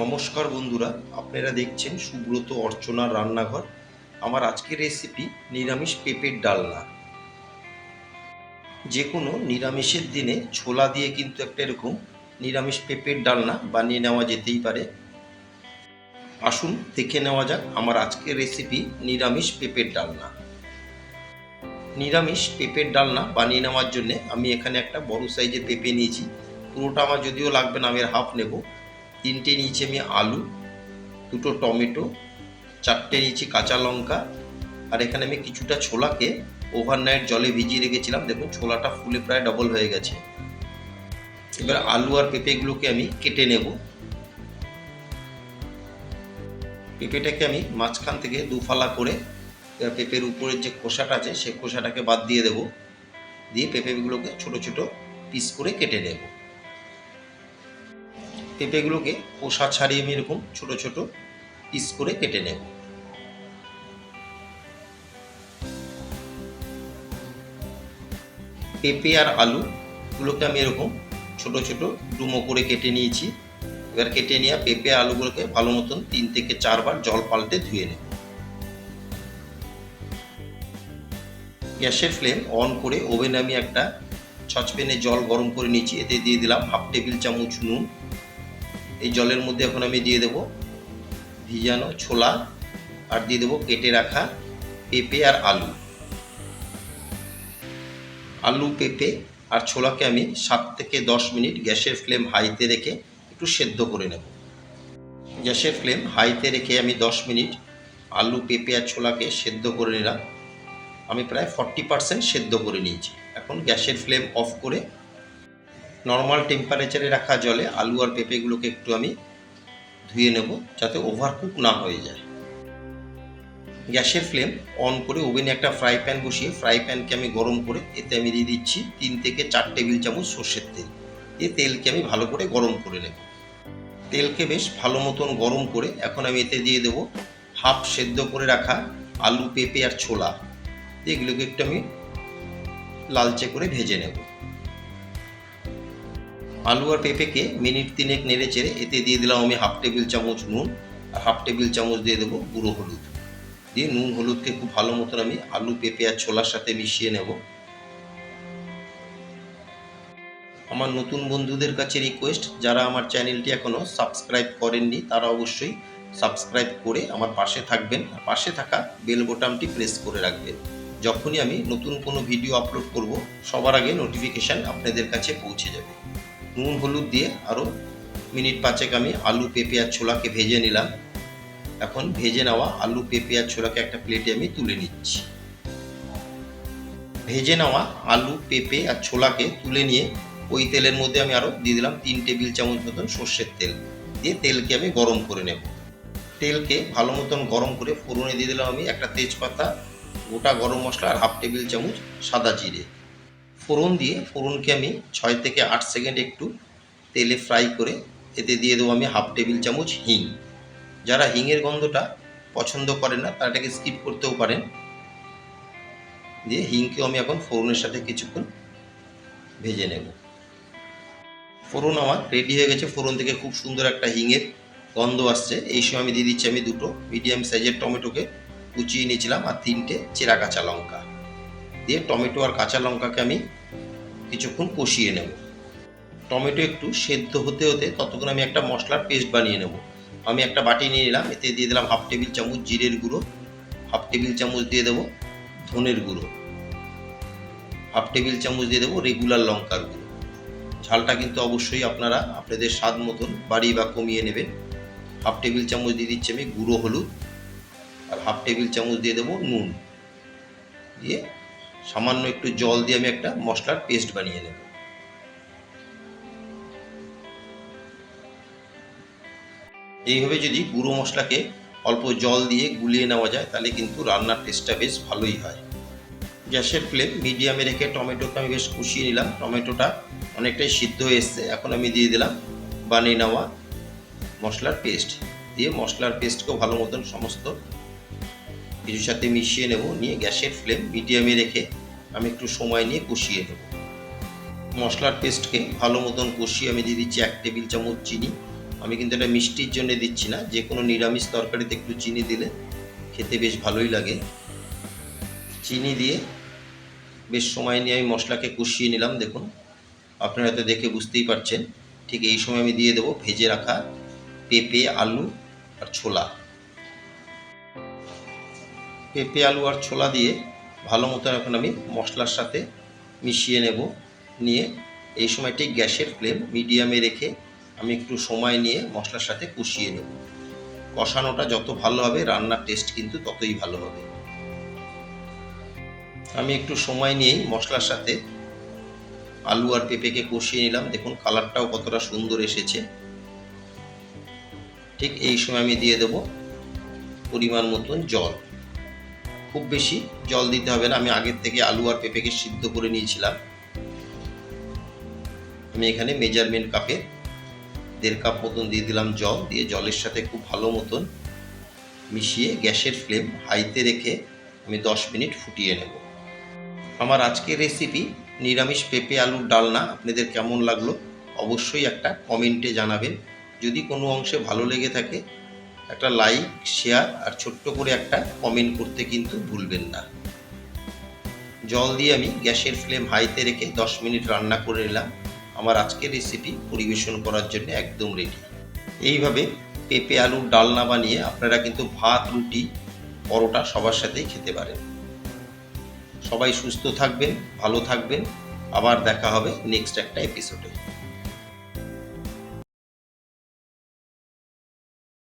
নমস্কার বন্ধুরা, আপনারা দেখছেন সুব্রত অর্চনার রান্নাঘর। আমার আজকের রেসিপি নিরামিষ পেঁপের ডালনা। যে কোনো নিরামিষের দিনে ছোলা দিয়ে কিন্তু একটা এরকম নিরামিষ পেঁপের ডালনা বানিয়ে নেওয়া যেতেই পারে। আসুন দেখে নেওয়া যাক আমার আজকের রেসিপি নিরামিষ পেঁপের ডালনা। নিরামিষ পেঁপের ডালনা বানিয়ে নেওয়ার জন্য আমি এখানে একটা বড় সাইজের পেঁপে নিয়েছি। পুরোটা আমার যদিও লাগবে না, আমি হাফ নেব। তিনটে নিয়েছি আমি আলু, দুটো টমেটো, চারটে নিয়েছি কাঁচা লঙ্কা, আর এখানে আমি কিছুটা ছোলাকে ওভারনাইট জলে ভিজিয়ে রেখেছিলাম। দেখুন, ছোলাটা ফুলে প্রায় ডবল হয়ে গেছে। এবার আলু আর পেঁপেগুলোকে আমি কেটে নেব। পেঁপেটাকে আমি মাঝখান থেকে দুফালা করে পেঁপের উপরের যে খোসাটা আছে সেই খোসাটাকে বাদ দিয়ে দেব। দিয়ে পেঁপেগুলোকে ছোট ছোট পিস করে কেটে নেব। পেঁপেগুলোকে খোসা ছাড়িয়ে আমি এরকম ছোট ছোট পিস করে কেটে নেব। পেঁপে আর আলু গুলোকে আমি এরকম ছোট ছোট ডুমো করে কেটে নিয়েছি। এবার কেটে নেওয়া পেঁপে আলুগুলোকে ভালো মতন তিন থেকে চারবার জল পাল্টে ধুয়ে নেব। গ্যাসের ফ্লেম অন করে ওভেনে আমি একটা সসপ্যানে জল গরম করে নিয়েছি। এতে দিয়ে দিলাম হাফ টেবিল চামচ নুন এই জলের মধ্যে এখন আমি দিয়ে দেব ভিজানো ছোলা আর দিয়ে দেবো কেটে রাখা পেঁপে আর আলু। আলু, পেঁপে আর ছোলাকে আমি সাত থেকে দশ মিনিট গ্যাসের ফ্লেম হাইতে রেখে একটু সেদ্ধ করে নেব। গ্যাসের ফ্লেম হাইতে রেখে আমি দশ মিনিট আলু, পেঁপে আর ছোলাকে সেদ্ধ করে নিলাম। আমি প্রায় ফর্টি পার্সেন্ট সেদ্ধ করে নিয়েছি। এখন গ্যাসের ফ্লেম অফ করে নর্মাল টেম্পারেচারে রাখা জলে আলু আর পেঁপেগুলোকে একটু আমি ধুয়ে নেব যাতে ওভারকুক না হয়ে যায়। গ্যাসের ফ্লেম অন করে ওভেনে একটা ফ্রাই প্যান বসিয়ে ফ্রাই প্যানকে আমি গরম করে এতে আমি দিয়ে দিচ্ছি তিন থেকে চার টেবিল চামচ সর্ষের তেল। এই তেলকে আমি ভালো করে গরম করে নেব। তেলকে বেশ ভালো মতন গরম করে এখন আমি এতে দিয়ে দেবো হাফ সেদ্ধ করে রাখা আলু, পেঁপে আর ছোলা। এগুলোকে একটু আমি লালচে করে ভেজে নেব। আলু আর পেঁপেকে মিনিট তিনেক নেড়ে চেড়ে এতে দিয়ে দিলাম আমি হাফ টেবিল চামচ নুন আর হাফ টেবিল চামচ দিয়ে দেবো গুঁড়ো হলুদ। দিয়ে নুন হলুদকে খুব ভালো মতন আমি আলু, পেঁপে আর ছোলার সাথে মিশিয়ে নেব। আমার নতুন বন্ধুদের কাছে রিকোয়েস্ট, যারা আমার চ্যানেলটি এখনও সাবস্ক্রাইব করেননি, তারা অবশ্যই সাবস্ক্রাইব করে আমার পাশে থাকবেন। আর পাশে থাকা বেল বোতামটি প্রেস করে রাখবেন। যখনই আমি নতুন কোনো ভিডিও আপলোড করব, সবার আগে নোটিফিকেশান আপনাদের কাছে পৌঁছে যাবে। নুন, হলুদ দিয়ে আরও মিনিট পাঁচেক আমি আলু, পেঁপে আর ছোলাকে ভেজে নিলাম। এখন ভেজে নেওয়া আলু, পেঁপে আর ছোলাকে একটা প্লেটে আমি তুলে নিচ্ছি। ভেজে নেওয়া আলু, পেঁপে আর ছোলাকে তুলে নিয়ে ওই তেলের মধ্যে আমি আরও দিয়ে দিলাম তিন টেবিল চামচ মতন সর্ষের তেল। দিয়ে তেলকে আমি গরম করে নেব। তেলকে ভালো মতন গরম করে ফোড়নে দিয়ে দিলাম আমি একটা তেজপাতা, গোটা গরম মশলা আর হাফ টেবিল চামচ সাদা জিরে। ফোড়ন দিয়ে, ফোড়নকে আমি ছয় থেকে আট সেকেন্ড একটু তেলে ফ্রাই করে এতে দিয়ে দেবো আমি হাফ টেবিল চামচ হিং। যারা হিংয়ের গন্ধটা পছন্দ করেন না, তারা এটাকে স্কিপ করতেও পারেন। দিয়ে হিংকেও আমি এখন ফোড়নের সাথে কিছুক্ষণ ভেজে নেব। ফোড়ন আমার রেডি হয়ে গেছে। ফোড়ন থেকে খুব সুন্দর একটা হিঙের গন্ধ আসছে। এই সময় আমি দিয়ে দিচ্ছি আমি দুটো মিডিয়াম সাইজের টমেটোকে কুচিয়ে নিয়েছিলাম আর তিনটে চেরা কাঁচা লঙ্কা। দিয়ে টমেটো আর কাঁচা লঙ্কাকে আমি কিছুক্ষণ কষিয়ে নেব। টমেটো একটু সেদ্ধ হতে হতে ততক্ষণ আমি একটা মশলার পেস্ট বানিয়ে নেব। আমি একটা বাটি নিয়ে নিলাম, এতে দিয়ে দিলাম হাফ টেবিল চামচ জিরের গুঁড়ো, হাফ টেবিল চামচ দিয়ে দেবো ধনের গুঁড়ো, হাফ টেবিল চামচ দিয়ে দেবো রেগুলার লঙ্কার গুঁড়ো। ঝালটা কিন্তু অবশ্যই আপনারা আপনাদের স্বাদ মতন বাড়িয়ে বা কমিয়ে নেবেন। হাফ টেবিল চামচ দিয়ে দিচ্ছি আমি গুঁড়ো হলুদ আর হাফ টেবিল চামচ দিয়ে দেবো নুন। দিয়ে সামান্য একটু জল দিয়ে আমি একটা মশলার পেস্ট বানিয়ে নেব। এইভাবে যদি গুঁড়ো মশলাকে অল্প জল দিয়ে গুলিয়ে নেওয়া যায়, তাহলে কিন্তু রান্নার টেস্টটা বেশ ভালোই হয়। গ্যাসের ফ্লেম মিডিয়ামে রেখে টমেটোকে আমি বেশ কষিয়ে নিলাম। টমেটোটা অনেকটাই সিদ্ধ হয়ে এসছে। এখন আমি দিয়ে দিলাম বানিয়ে নেওয়া মশলার পেস্ট দিয়ে মশলার পেস্টকেও ভালো মতন সমস্ত কিছুর সাথে মিশিয়ে নেব, নিয়ে গ্যাসের ফ্লেম মিডিয়ামে রেখে আমি একটু সময় নিয়ে কষিয়ে নেব। মশলার পেস্টকে ভালো মতন কষিয়ে আমি দিয়ে দিচ্ছি এক টেবিল চামচ চিনি। আমি কিন্তু এটা মিষ্টির জন্য দিচ্ছি না, যে কোনো নিরামিষ তরকারিতে একটু চিনি দিলে খেতে বেশ ভালোই লাগে। চিনি দিয়ে বেশ সময় নিয়ে আমি মশলাকে কষিয়ে নিলাম, দেখুন। আপনারা হয়তো দেখে বুঝতেই পারছেন, ঠিক এই সময় আমি দিয়ে দেবো ভেজে রাখা পেঁপে, আলু আর ছোলা। পেঁপে, আলু আর ছোলা দিয়ে ভালো মতো এখন আমি মশলার সাথে মিশিয়ে নেব। নিয়ে এই সময় ঠিক গ্যাসের ফ্লেম মিডিয়ামে রেখে আমি একটু সময় নিয়ে মশলার সাথে কষিয়ে নেব। কষানোটা যত ভালো হবে, রান্নার টেস্ট কিন্তু ততই ভালো হবে। আমি একটু সময় নিয়েই মশলার সাথে আলু আর পেঁপেকে কষিয়ে নিলাম। দেখুন, কালারটাও কতটা সুন্দর এসেছে। ঠিক এই সময় আমি দিয়ে দেব পরিমাণ মতন জল। খুব বেশি জল দিতে হবে না। আমি আগের থেকে আলু আর পেঁপেকে সিদ্ধ করে নিয়েছিলাম। আমি এখানে মেজারমেন্ট কাপে দেড় কাপ মতন দিয়ে দিলাম জল। দিয়ে জলের সাথে খুব ভালো মতন মিশিয়ে গ্যাসের ফ্লেম হাইতে রেখে আমি দশ মিনিট ফুটিয়ে নেব। আমার আজকের রেসিপি নিরামিষ পেঁপে আলুর ডালনা। আপনাদের কেমন লাগল? অবশ্যই একটা কমেন্টে জানাবেন। যদি কোনো অংশে ভালো লেগে থাকে একটা লাইক শেয়ার আর ছোট্ট করে একটা কমেন্ট করতে কিন্তু ভুলবেন না। জল দিয়ে আমি গ্যাসের ফ্লেম হাইতে রেখে দশ মিনিট রান্না করে নিলাম। আমার আজকের রেসিপি পরিবেশন করার জন্য একদম রেডি এইভাবে পেঁপে, আলুর ডালনা বানিয়ে আপনারা কিন্তু ভাত, রুটি, পরোটা সবার সাথেই খেতে পারেন। সবাই সুস্থ থাকবেন, ভালো থাকবেন। আবার দেখা হবে নেক্সট একটা এপিসোডে